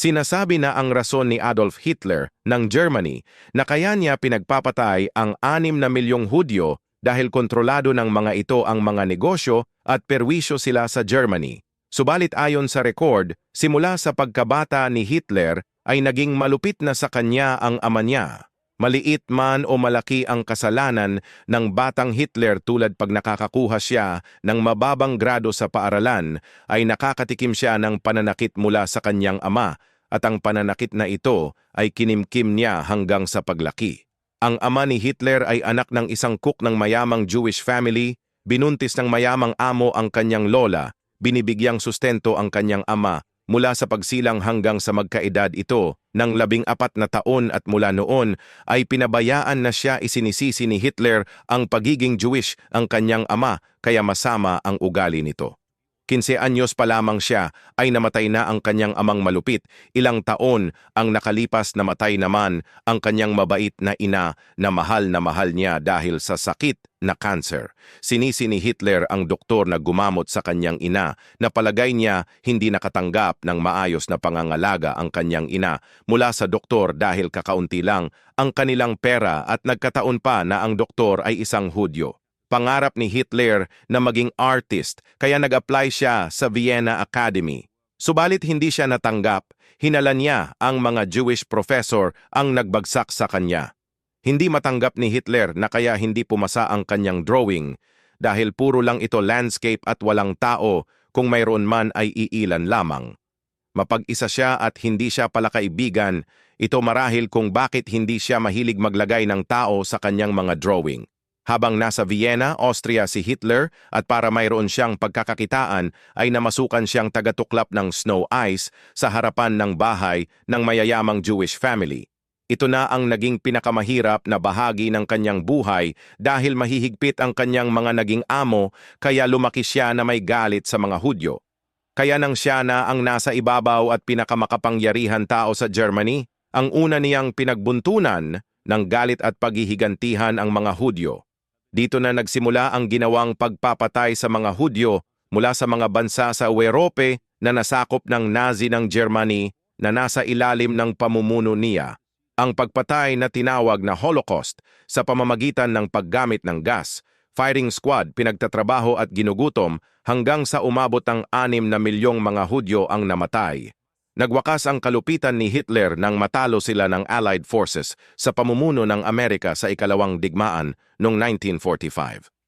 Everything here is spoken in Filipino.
Sinasabi na ang rason ni Adolf Hitler ng Germany na kaya niya pinagpapatay ang anim na milyong Hudyo dahil kontrolado ng mga ito ang mga negosyo at perwisyo sila sa Germany. Subalit ayon sa record, simula sa pagkabata ni Hitler ay naging malupit na sa kanya ang ama niya. Maliit man o malaki ang kasalanan ng batang Hitler tulad pag nakakakuha siya ng mababang grado sa paaralan ay nakakatikim siya ng pananakit mula sa kanyang ama at ang pananakit na ito ay kinimkim niya hanggang sa paglaki. Ang ama ni Hitler ay anak ng isang cook ng mayamang Jewish family, binuntis ng mayamang amo ang kanyang lola, binibigyang sustento ang kanyang ama mula sa pagsilang hanggang sa magkaedad ito ng labing apat na taon at mula noon ay pinabayaan na siya isinisisi ni Hitler ang pagiging Jewish ang kanyang ama kaya masama ang ugali nito. 15 anyos pa lamang siya ay namatay na ang kanyang amang malupit. Ilang taon ang nakalipas namatay naman ang kanyang mabait na ina na mahal na mahal niya dahil sa sakit na cancer. Sinisi ni Hitler ang doktor na gumamot sa kanyang ina na palagay niya hindi nakatanggap ng maayos na pangangalaga ang kanyang ina mula sa doktor dahil kakaunti lang ang kanilang pera at nagkataon pa na ang doktor ay isang Hudyo. Pangarap ni Hitler na maging artist kaya nag-apply siya sa Vienna Academy. Subalit hindi siya natanggap, hinala niya ang mga Jewish professor ang nagbagsak sa kanya. Hindi matanggap ni Hitler na kaya hindi pumasa ang kanyang drawing dahil puro lang ito landscape at walang tao kung mayroon man ay iilan lamang. Mapag-isa siya at hindi siya pala kaibigan, ito marahil kung bakit hindi siya mahilig maglagay ng tao sa kanyang mga drawing. Habang nasa Vienna, Austria si Hitler at para mayroon siyang pagkakakitaan ay namasukan siyang tagatuklap ng snow ice sa harapan ng bahay ng mayayamang Jewish family. Ito na ang naging pinakamahirap na bahagi ng kanyang buhay dahil mahihigpit ang kanyang mga naging amo kaya lumaki siya na may galit sa mga Hudyo. Kaya nang siya na ang nasa ibabaw at pinakamakapangyarihan tao sa Germany, ang una niyang pinagbuntunan ng galit at paghihigantihan ang mga Hudyo. Dito na nagsimula ang ginawang pagpapatay sa mga Hudyo mula sa mga bansa sa Europe na nasakop ng Nazi ng Germany na nasa ilalim ng pamumuno niya. Ang pagpatay na tinawag na Holocaust sa pamamagitan ng paggamit ng gas, firing squad, pinagtatrabaho at ginugutom hanggang sa umabot ng anim na milyong mga Hudyo ang namatay. Nagwakas ang kalupitan ni Hitler nang matalo sila ng Allied Forces sa pamumuno ng Amerika sa ikalawang digmaan noong 1945.